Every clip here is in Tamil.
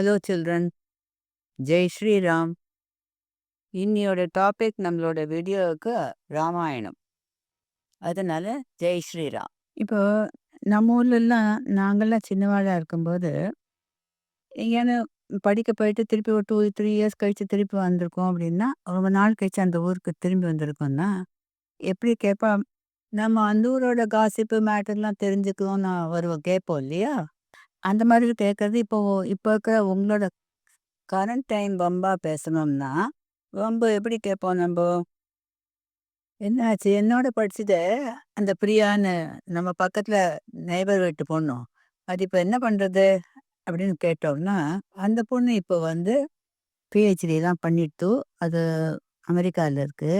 ஹலோ சில்ட்ரன் ஜெய் ஸ்ரீராம் இன்னியோட டாபிக் நம்மளோட வீடியோவுக்கு ராமாயணம். அதனால ஜெய் ஸ்ரீராம் இப்போ நம்ம ஊர்லலாம் நாங்கள்லாம் சின்னவாளாக இருக்கும்போது எங்கேயானு படிக்க போயிட்டு திருப்பி ஒரு டூ த்ரீ இயர்ஸ் கழித்து திருப்பி வந்திருக்கோம் அப்படின்னா ரொம்ப நாள் கழித்து அந்த ஊருக்கு திரும்பி வந்திருக்கோம்னா எப்படி கேட்பா நம்ம அந்த ஊரோட காசிப்பு மேட்டர்லாம் தெரிஞ்சுக்கணும்னு நான் வருவோம். கேட்போம் இல்லையா? அந்த மாதிரி கேட்கறது இப்போ இப்போ இருக்கிற உங்களோட கரண்ட் டைம் பம்பாக பேசணும்னா வம்பு எப்படி கேட்போம் நம்ம? என்னாச்சு? என்னோட படிச்சது அந்த பிரியான்னு நம்ம பக்கத்தில் நெய்பர் வீட்டு பொண்ணு அது இப்போ என்ன பண்ணுறது அப்படின்னு கேட்டோம்னா அந்த பொண்ணு இப்போ வந்து பிஹெச்டி தான் பண்ணிட்டு அது அமெரிக்காவில் இருக்குது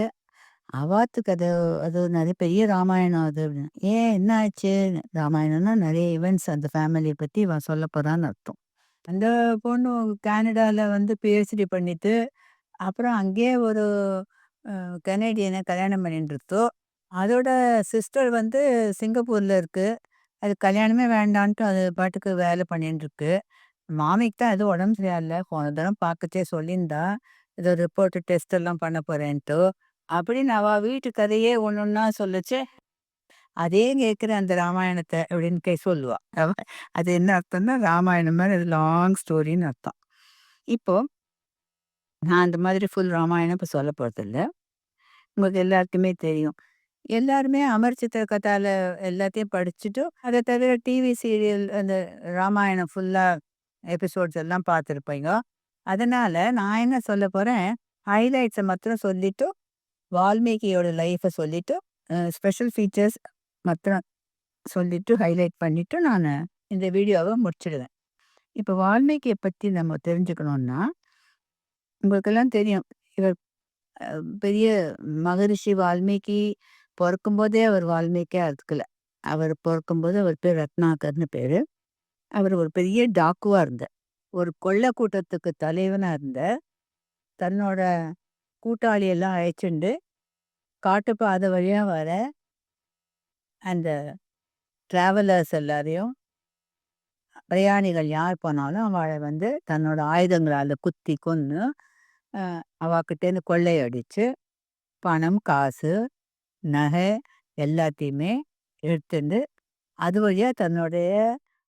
அவாத்துக்கு அது அது நிறைய பெரிய ராமாயணம் அது அப்படின்னு ஏன் என்ன ஆச்சு ராமாயணம்னா நிறைய ஈவெண்ட்ஸ் அந்த ஃபேமிலியை பற்றி இவன் சொல்ல போகிறான்னு அர்த்தம். அந்த பொண்ணு கனடாவில் வந்து பிஹெச்டி பண்ணிட்டு அப்புறம் அங்கேயே ஒரு கனேடியனை கல்யாணம் பண்ணிட்டு அதோட சிஸ்டர் வந்து சிங்கப்பூரில் இருக்குது அது கல்யாணமே வேண்டான்ட்டு அது பாட்டுக்கு வேலை பண்ணிட்டு இருக்கு. மாமிக்கு தான் எதுவும் உடம்பு சரியில்லை. போன தரம் பார்க்கச்சே சொல்லியிருந்தா. ஏதோ ரிப்போர்ட்டு டெஸ்ட் எல்லாம் பண்ண போகிறேன்ட்டு அப்படின்னு அவ வீட்டு கதையே ஒன்று ஒன்றா சொல்லுச்சு. அதே கேட்குற அந்த ராமாயணத்தை அப்படின்னு கே சொல்லுவா. அவ அது என்ன அர்த்தம்னா ராமாயணம் மாதிரி அது லாங் ஸ்டோரின்னு அர்த்தம். இப்போ நான் அந்த மாதிரி ஃபுல் ராமாயணம் இப்போ சொல்ல போகிறதில்ல உங்களுக்கு எல்லாருக்குமே தெரியும். எல்லாருமே அமர்ச்சித்திர கதால எல்லாத்தையும் படிச்சுட்டு அதை தவிர டிவி சீரியல் அந்த ராமாயணம் ஃபுல்லாக எபிசோட்ஸ் எல்லாம் பார்த்துருப்பீங்க. அதனால நான் என்ன சொல்ல போகிறேன் ஹைலைட்ஸை மாத்திரம் சொல்லிட்டு வால்மீகியோட லைஃப்பை சொல்லிட்டு ஸ்பெஷல் ஃபீச்சர்ஸ் மற்ற சொல்லிட்டு ஹைலைட் பண்ணிவிட்டு நான் இந்த வீடியோவை முடிச்சிடுவேன். இப்போ வால்மீகியை பற்றி நம்ம தெரிஞ்சுக்கணுன்னா உங்களுக்கெல்லாம் தெரியும் இவர் பெரிய மகரிஷி வால்மீகி பிறக்கும்போதே அவர் வால்மீகியாக இருக்கல. அவர் பிறக்கும்போது அவர் பேர் ரத்னாகர்னு பேர். அவர் ஒரு பெரிய டாக்குவாக இருந்தார். ஒரு கொள்ளை கூட்டத்துக்கு தலைவனாக இருந்த தன்னோட கூட்டாளி எல்லாம் அழைச்சிண்டு காட்டு பாதை வர அந்த டிராவலர்ஸ் எல்லாரையும் பிரயாணிகள் யார் போனாலும் அவளை வந்து தன்னோட ஆயுதங்களால் குத்தி கொன்று அவகிட்டேருந்து கொள்ளையடித்து பணம் காசு நகை எல்லாத்தையுமே எடுத்துட்டு அது வழியாக தன்னுடைய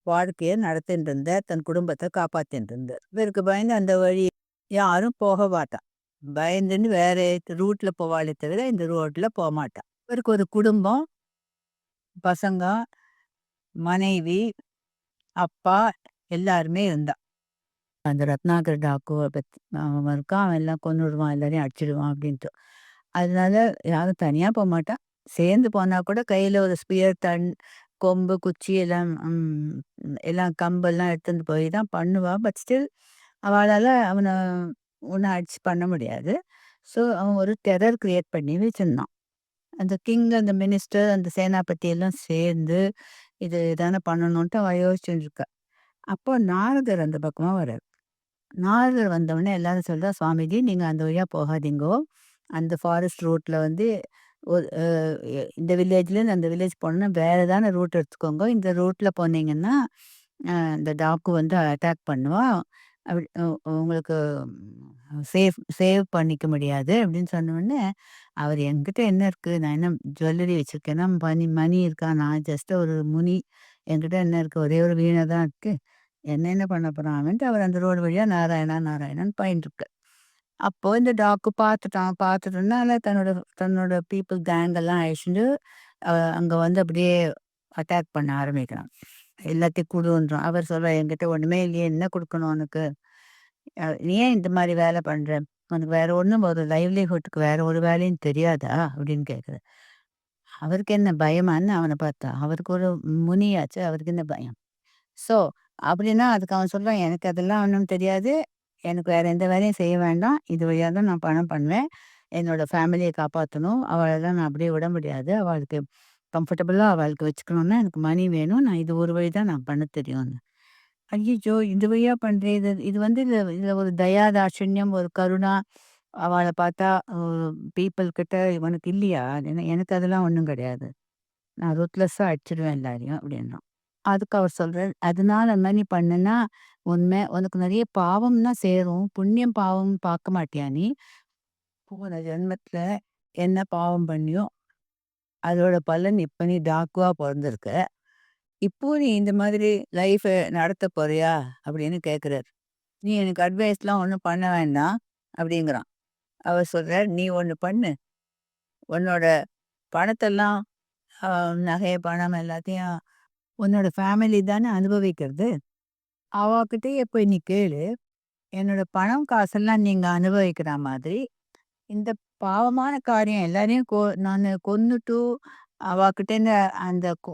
வாழ்க்கையை நடத்திட்டு இருந்தார் தன் குடும்பத்தை காப்பாத்திட்டு இருந்தார் இவருக்கு பயந்து அந்த வழி யாரும் போக மாட்டான் பயந்துன்னு வேற ரூட்ல போவாளே தவிர இந்த ரோட்ல போக மாட்டான் இவருக்கு ஒரு குடும்பம் பசங்க மனைவி அப்பா எல்லாருமே இருந்தான் அந்த ரத்னாகர் டாக்கு பத்தி அவன் இருக்கான் அவன் எல்லாம் கொன்னுடுவான் எல்லாரையும் அடிச்சிடுவான் அப்படின்ட்டு. அதனால யாரும் தனியாக போக மாட்டான் சேர்ந்து போனால் கூட கையில் ஒரு ஸ்பியர் தன் கொம்பு குச்சி எல்லாம் எல்லாம் கம்பெல்லாம் எடுத்துகிட்டு போய் தான் பண்ணுவான் பட் ஸ்டில் அவளால் அவனை ஒன்றும் அடிச்சு பண்ண முடியாது. ஸோ அவன் ஒரு டெரர் கிரியேட் பண்ணி வச்சுருந்தான். அந்த கிங் அந்த மினிஸ்டர் அந்த சேனாபதி எல்லாம் சேர்ந்து இது தானே பண்ணணும்ட்டு அவன் யோசிச்சுட்டு இருக்கா அப்போ நாரதர் அந்த பக்கமாக வர்றார். நாரதர் வந்தவொடனே எல்லாரும் சொல்கிறா சுவாமிஜி நீங்கள் அந்த வழியாக போகாதீங்கோ. அந்த ஃபாரஸ்ட் ரூட்டில் வந்து ஒரு இந்த வில்லேஜ்லேருந்து அந்த வில்லேஜ் போனோன்னா வேறு ஏதான ரூட் எடுத்துக்கோங்க. இந்த ரூட்டில் போனீங்கன்னா இந்த டாக்கு வந்து அட்டாக் பண்ணுவான் அப்படி உ- உங்களுக்கு சேவ் சேவ் பண்ணிக்க முடியாது அப்படின்னு சொன்ன உடனே அவர் என்கிட்ட என்ன இருக்கு? நான் என்ன ஜுவல்லரி வச்சுருக்கேன்னா மணி மணி இருக்கா? நான் ஜஸ்ட் ஒரு முனி. என்கிட்ட என்ன இருக்கு? ஒரே ஒரு வீணை தான் இருக்கு. என்ன என்ன பண்ண போறான்ட்டு அவர் அந்த ரோடு வழியா நாராயணா நாராயணன் பாயிண்ட் அப்போ இந்த டாக்கு பார்த்துட்டான். பார்த்துட்டனால தன்னோட தன்னோட பீப்புள் கேங்கெல்லாம் அழிச்சுட்டு அங்க வந்து அப்படியே அட்டாக் பண்ண ஆரம்பிக்கிறான். எல்லாத்தையும் கொடுன்றான் அவர் சொல்ற என்கிட்ட ஒண்ணுமே இல்லையே என்ன கொடுக்கணும் உனக்கு? நீ ஏன் இந்த மாதிரி வேலை பண்ற? உனக்கு வேற ஒண்ணும் ஒரு லைவ்லிஹுட்க்கு வேற ஒரு வேலையும் தெரியாதா? அப்படின்னு கேட்குற அவருக்கு என்ன பயமான்னு அவனை பார்த்தா அவருக்கு ஒரு முனியாச்சு அவருக்கு என்ன பயம். ஸோ அப்படின்னா அதுக்கு அவன் சொல்றான் எனக்கு அதெல்லாம் ஒன்றும் தெரியாது. எனக்கு வேற எந்த வேலையும் செய்ய வேண்டாம். இது வழியாக தான் நான் பணம் பண்ணுவேன். என்னோட ஃபேமிலியை காப்பாற்றணும் அவளெல்லாம் நான் அப்படியே விட முடியாது. அவளுக்கு கம்ஃபர்டபுளாக அவளுக்கு வச்சுக்கணுன்னா எனக்கு மணி வேணும். நான் இது ஒரு வழி தான் நான் பண்ண தெரியும்னு. ஐயோ இது வழியா பண்ணுறேன் இது இது வந்து இதுல இதுல ஒரு தயா தாட்சண்யம் ஒரு கருணா அவளை பார்த்தா பீப்புள் கிட்ட இவனுக்கு இல்லையா? ஏன்னா எனக்கு அதெல்லாம் ஒன்றும் கிடையாது. நான் ரூத்லெஸ்ஸாக அடிச்சிடுவேன் எல்லாரையும் அப்படின்னா. அதுக்கு அவர் சொல்றாரு, "அதனால அந்த மாதிரி நீ உண்மை உனக்கு நிறைய பாவம் தான் சேரும். புண்ணியம், பாவம் பார்க்க மாட்டியா நீ? போன ஜென்மத்தில என்ன பாவம் பண்ணியோ, அதோட பலன் இப்போ நீ டாக்குவா பிறந்திருக்க இப்போ நீ இந்த மாதிரி லைஃபை நடத்த போறியா?" அப்படின்னு கேட்குறாரு. "நீ எனக்கு அட்வைஸ்லாம் ஒன்றும் பண்ண வேண்டாம்." அப்படிங்கிறான். அவர் சொல்கிறார் "நீ ஒன்று பண்ணு. உன்னோட பணத்தெல்லாம் நகையை பணம் எல்லாத்தையும் உன்னோட ஃபேமிலி தானே அனுபவிக்கிறது. அவாகிட்டயே போய் நீ கேளு. என்னோட பணம், காசெல்லாம் நீங்கள் அனுபவிக்கிற மாதிரி, இந்த பாவமான காரியம் எல்லாரையும் கொ நானு கொன்னுட்டு, அவாகிட்டேருந்து அந்த கொ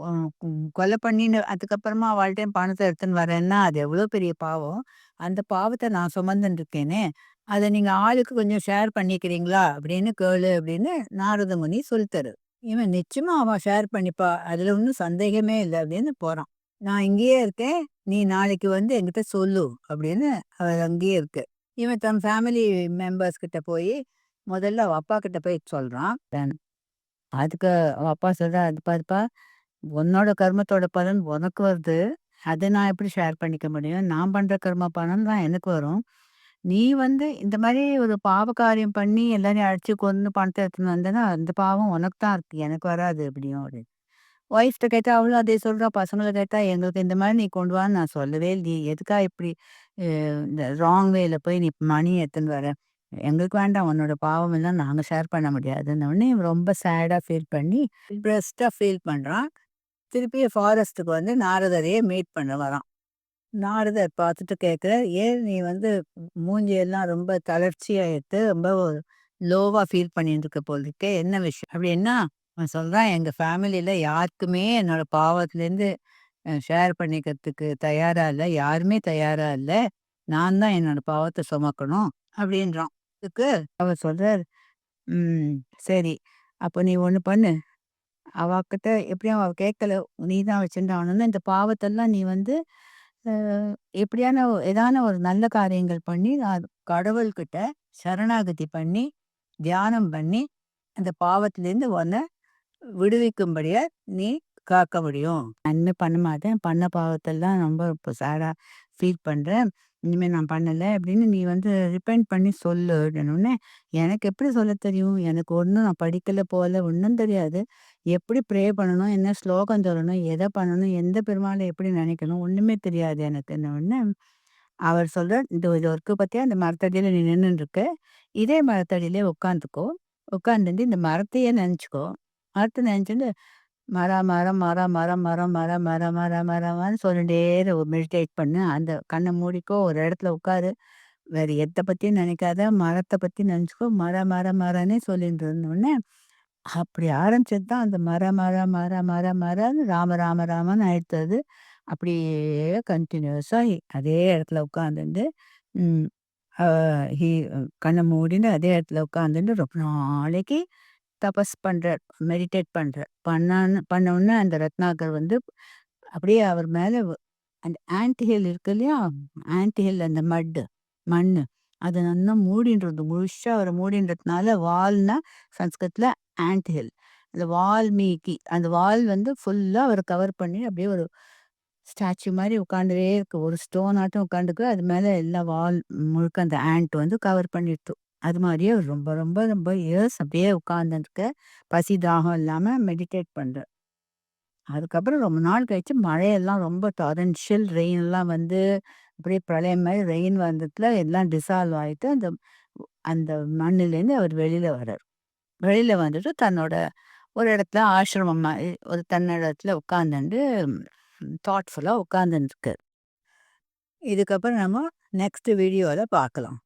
கொலை பண்ணின்னு அதுக்கப்புறமா அவள்ட்டேருந்து பணத்த எடுத்துன்னு வரேன்னா, அது எவ்வளோ பெரிய பாவம். அந்த பாவத்த நான் சுமந்துன்னு இருக்கேனே, அத நீங்க ஆளுக்கு கொஞ்சம் ஷேர் பண்ணிக்கிறீங்களா? அப்படின்னு கேளு." அப்படின்னு நாரத முனி சொல்லிட்டாரு. இவன் நிச்சயமா அவ ஷேர் பண்ணிப்பா. அதுல ஒன்றும் சந்தேகமே இல்ல அப்படின்னு போறான். "நான் இங்கேயே இருக்கேன். நீ நாளைக்கு வந்து என்கிட்ட சொல்லு." அப்படின்னு அவர் அங்கேயே இருக்கு. இவன் தன் ஃபேமிலி மெம்பர்ஸ் கிட்ட போயி, முதல்ல அவள் அப்பா கிட்ட போய் சொல்கிறான் அதுக்கு அவள் அப்பா சொல்கிறா "அது பாருப்பா, உன்னோட கர்மத்தோட பலன் உனக்கு வருது. அதை நான் எப்படி ஷேர் பண்ணிக்க முடியும்? நான் பண்ணுற கர்ம பலன் தான் எனக்கு வரும். நீ வந்து இந்த மாதிரி ஒரு பாவ காரியம் பண்ணி எல்லாரையும் அடிச்சு கொண்டு பணத்தை எடுத்துன்னு வந்தேன்னா, அந்த பாவம் உனக்கு தான் இருக்கு. எனக்கு வராது." அப்படியும் அப்படின்னு. ஒய்ஃப்ட்ட கேட்டால் அவளும் அதே சொல்கிறா பசங்களை கேட்டால் "எங்களுக்கு இந்த மாதிரி நீ கொண்டு வான்னு நான் சொல்லவே நீ எதுக்காக இப்படி இந்த ராங் வேல போய் நீ மணி எடுத்துன்னு வர? எங்களுக்கு வேண்டாம். உன்னோட பாவம் எல்லாம் நாங்கள் ஷேர் பண்ண முடியாதுன்னு உடனே இவன் ரொம்ப சேடாக ஃபீல் பண்ணி, டிப்ரெஸ்டா ஃபீல் பண்ணுறான் திருப்பி ஃபாரஸ்ட்டுக்கு வந்து நாரதரையே மீட் பண்ண வரான். நாரதர் பார்த்துட்டு கேட்குற "ஏன் நீ வந்து மூஞ்சியெல்லாம் ரொம்ப தளர்ச்சியாக எடுத்து ரொம்ப லோவாக ஃபீல் பண்ணிட்டு இருக்க போல என்ன விஷயம்?" அப்படின்னா, அவன் சொல்கிறான் எங்கள் ஃபேமிலியில் யாருக்குமே என்னோட பாவத்திலேருந்து ஷேர் பண்ணிக்கிறதுக்கு தயாராக இல்லை யாருமே தயாராக இல்லை நான் தான் என்னோட பாவத்தை சுமக்கணும்." அப்படின்றான். அதுக்கு அவர் சொல்கிறார் "ம் சரி. அப்ப நீ ஒண்ணு பண்ணு. அவக்கிட்ட எப்படியும் அவ கேட்கல. நீ தான் வச்சுருந்தாகணும்னு இந்த பாவத்தெல்லாம் நீ வந்து அ எப்படியான ஏதான ஒரு நல்ல காரியங்கள் பண்ணி, அது கடவுள்கிட்ட சரணாகதி பண்ணி, தியானம் பண்ணி, அந்த பாவத்திலேருந்து உன்ன விடுவிக்கும்படியா நீ காக்க முடியும். நன்மை பண்ண மாட்டேன். பண்ண பாவத்தெல்லாம் ரொம்ப இப்போ சேடா ஃபீல் பண்றேன். இனிமே நான் பண்ணல." அப்படின்னு நீ வந்து ரிப்பெண்ட் பண்ணி சொல்லு அப்படின்னோனே, "எனக்கு எப்படி சொல்ல தெரியும்? எனக்கு ஒன்றும் நான் படிக்கல, போகல. ஒன்றும் தெரியாது. எப்படி ப்ரே பண்ணணும்? என்ன ஸ்லோகம் சொல்லணும்? எதை பண்ணணும்? எந்த பெருமாளை எப்படி நினைக்கணும்? ஒன்றுமே தெரியாது எனக்குன்ன உடனே, அவர் சொல்கிற "இது இது ஒர்க்கு பற்றியா இந்த மரத்தடியில் நீ நின்றுருக்கு இதே மரத்தடியிலே உட்காந்துக்கோ. உட்காந்துட்டு இந்த மரத்தையே நினச்சிக்கோ மரத்தை நினச்சிட்டு மர மரம் மர மரம் மரம் மர மர மர மரம்ன்னு சொல்லிட்டே இரு. மெடிடேட் பண்ணு. அந்த கண்ண மூடிக்கோ. ஒரு இடத்துல உட்காரு. வேற எத பத்தியும் நினைக்காத. மரத்த பத்தி நினச்சிக்கோ மர மர மரன்னே சொல்லிட்டு இருந்தோனே, அப்படி ஆரம்பிச்சது தான் அந்த மர மர மர மர மரன்னு ராம ராம ராமன்னு ஆயிடுத்து அது. அப்படியே கன்டினியூஸா அதே இடத்துல உட்காந்துண்டு, ம் அ ஹி கண்ண மூடின்னு அதே இடத்துல உட்காந்துட்டு ரொம்ப நாளைக்கு தபஸ் பண்றார். மெடிடேட் பண்றார். பண்ணான்னு பண்ண உடனே அந்த ரத்னாகர் வந்து அப்படியே அவர் மேலே அந்த ஆன்டிஹில் இருக்கு இல்லையா? ஆன்டிஹில் அந்த மட்டு, மண் அது நல்லா மூடின்றது. முழுசாக அவரை மூடின்றதுனால வால்னா சன்ஸ்கிருத்தில் ஆன்டிஹில் ஹில். அந்த வால்மீகி அந்த வால் வந்து ஃபுல்லாக அவர் கவர் பண்ணி அப்படியே ஒரு ஸ்டாச்சு மாதிரி உட்காந்துட்டே இருக்கு. ஒரு ஸ்டோன் ஆட்டம் உட்காந்துக்கு அது மேலே எல்லா வால் முழுக்க அந்த ஆண்ட் வந்து கவர் பண்ணிடுச்சு அது மாதிரியே ரொம்ப ரொம்ப ரொம்ப இயர்ஸ் அப்படியே உட்கார்ந்துருக்க. பசி, தாகம் இல்லாமல் மெடிடேட் பண்ணுறேன் அதுக்கப்புறம் ரொம்ப நாள் கழிச்சு மழையெல்லாம் ரொம்ப டாரன்ஷியல் ரெயின்லாம் வந்து, அப்படியே பிரளயம் மாதிரி ரெயின் வந்ததுல எல்லாம் டிசால்வ் ஆகிட்டு அந்த அந்த மண்ணுலேருந்து அவர் வெளியில் வரார். வெளியில் வந்துட்டு தன்னோட ஒரு இடத்துல ஆசிரமம் ஒரு தன்னிடத்துல உட்காந்துட்டு தாட்ஃபுல்லாக உட்காந்துருக்கு இதுக்கப்புறம் நம்ம நெக்ஸ்ட் வீடியோவில் பார்க்கலாம்.